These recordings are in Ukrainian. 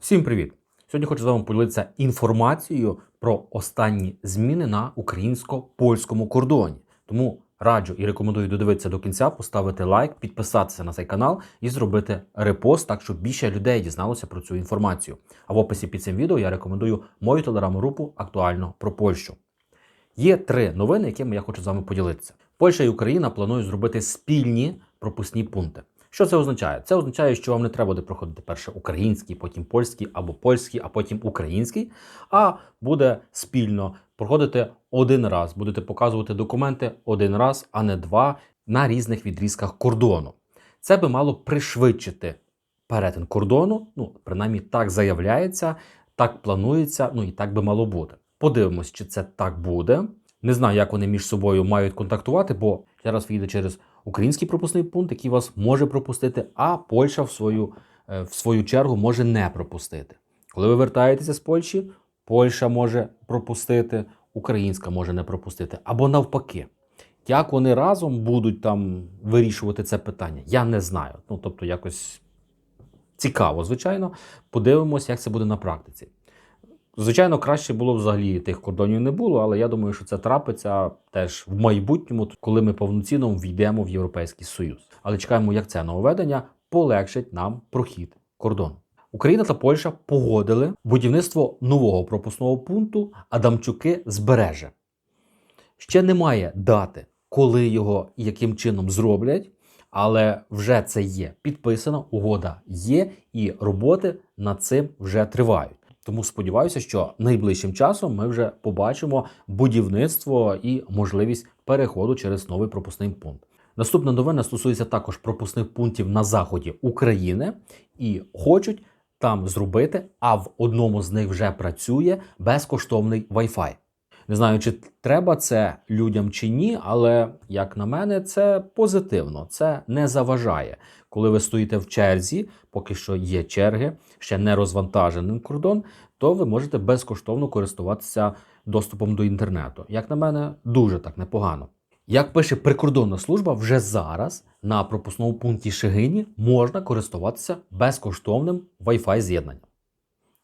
Всім привіт! Сьогодні хочу з вами поділитися інформацією про останні зміни на українсько-польському кордоні. Тому раджу і рекомендую додивитися до кінця, поставити лайк, підписатися на цей канал і зробити репост, так щоб більше людей дізналося про цю інформацію. А в описі під цим відео я рекомендую мою телеграм-групу актуально про Польщу. Є три новини, якими я хочу з вами поділитися. Польща і Україна планують зробити спільні пропускні пункти. Що це означає? Це означає, що вам не треба буде проходити перше український, потім польський або польський, а потім український, а буде спільно проходити один раз, будете показувати документи один раз, а не два на різних відрізках кордону. Це би мало пришвидшити перетин кордону. Ну, принаймні так заявляється, так планується, ну і так би мало бути. Подивимось, чи це так буде. Не знаю, як вони між собою мають контактувати, бо зараз ви через український пропускний пункт, який вас може пропустити, а Польща в свою, е, в свою чергу може не пропустити. Коли ви вертаєтеся з Польщі, Польща може пропустити, українська може не пропустити, або навпаки. Як вони разом будуть там вирішувати це питання, я не знаю. Ну тобто, якось цікаво, звичайно. Подивимося, як це буде на практиці. Звичайно, краще було взагалі тих кордонів не було, але я думаю, що це трапиться теж в майбутньому, коли ми повноцінно війдемо в Європейський Союз. Але чекаємо, як це нововведення полегшить нам прохід кордону. Україна та Польща погодили будівництво нового пропускного пункту Адамчуки збереже. Ще немає дати, коли його і яким чином зроблять, але вже це є підписано, угода є, і роботи над цим вже тривають. Тому сподіваюся, що найближчим часом ми вже побачимо будівництво і можливість переходу через новий пропускний пункт. Наступна новина стосується також пропускних пунктів на заході України і хочуть там зробити, а в одному з них вже працює безкоштовний Wi-Fi. Не знаю, чи треба це людям чи ні, але як на мене, це позитивно, це не заважає. Коли ви стоїте в черзі, поки що є черги, ще не розвантажений кордон, то ви можете безкоштовно користуватися доступом до інтернету. Як на мене, дуже так непогано. Як пише прикордонна служба, вже зараз на пропускному пункті Шигині можна користуватися безкоштовним Wi-Fi з'єднанням.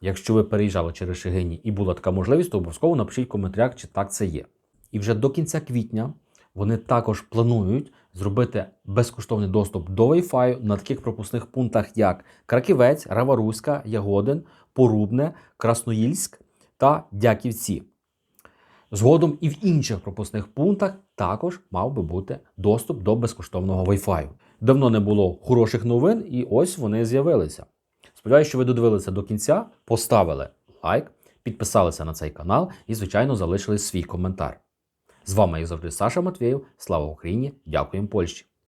Якщо ви переїжджали через Шигині і була така можливість, то обов'язково напишіть в коментарях, чи так це є. І вже до кінця квітня вони також планують зробити безкоштовний доступ до Wi-Fi на таких пропускних пунктах, як Краківець, Раваруська, Ягодин, Порубне, Красноїльськ та Дяківці. Згодом і в інших пропускних пунктах також мав би бути доступ до безкоштовного Wi-Fi. Давно не було хороших новин, і ось вони з'явилися. Сподіваюся, що ви додивилися до кінця, поставили лайк, підписалися на цей канал і, звичайно, залишили свій коментар. З вами, як завжди, Саша Матвєєв. Слава Україні! Дякуємо Польщі!